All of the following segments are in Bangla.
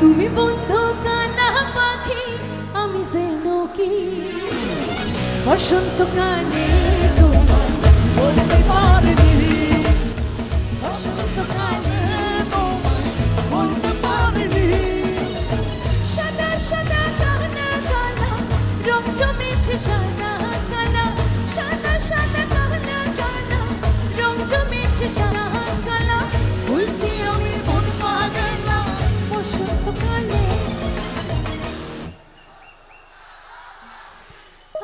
তুমি বন্ধু কানা পাখি আমি যেন কি? বসন্তকালে তোমার বলতে পারিনি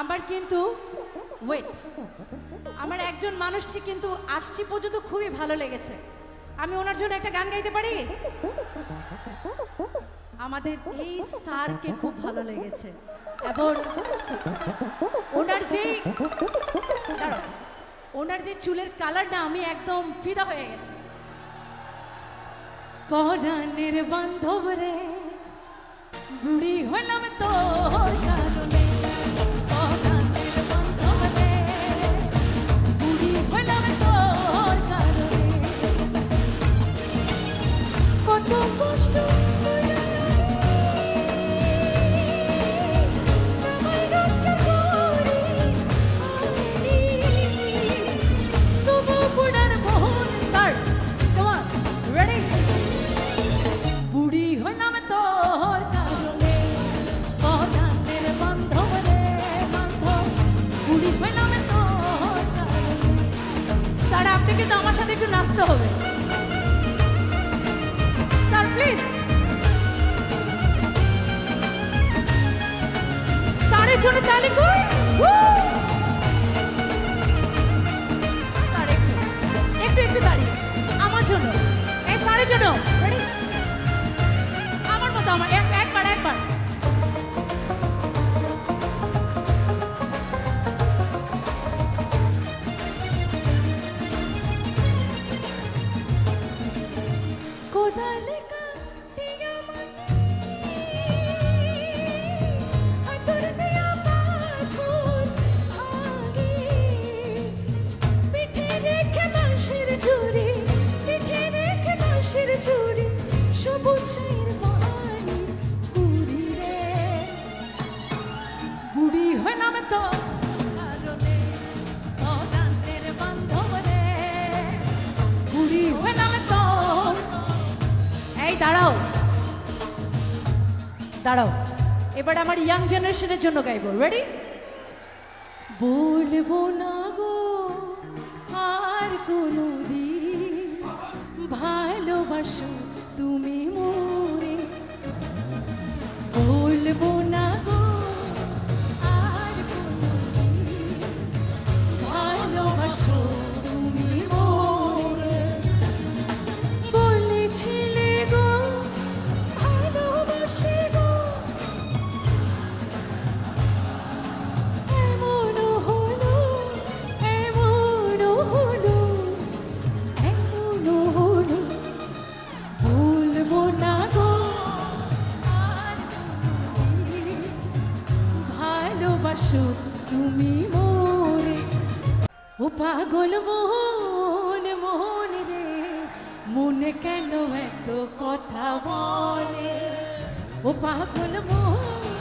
আমার কিন্তু ওয়েট আমার একজন মানুষকে কিন্তু আসছি পর্যন্ত খুবই ভালো লেগেছে। আমি ওনার জন্য একটা গান গাইতে পারি? আমাদের এই স্যারকে খুব ভালো লেগেছে। এবং ওনার যে ওনার যে চুলের কালারটা আমি একদম ফিদা হয়ে গেছি। পরাণের বান্ধব রে, বুড়ি হলাম তোর নাচতে হবে। স্যার প্লিজ স্যারের জন্য তালি কই দাঁড়াও। দাঁড়াও। এবার আমার ইয়াং জেনারেশনের জন্য গাইবো। রেডি বলব না গো, আর কোনো দিন ভালোবাসো তুমি মোরে। আসো তুমি মোরে। ও পাগল মোহন মোহন রে, মন কেন এত কথা বলে? ও পাগল মোহন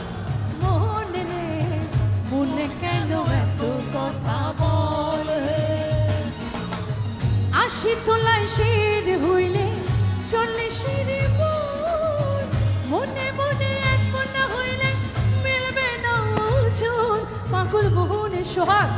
মোহন রে, মন কেন এত কথা বলে? আসি তোলায় শির হইলে পাগল মোহনের সোহাগ।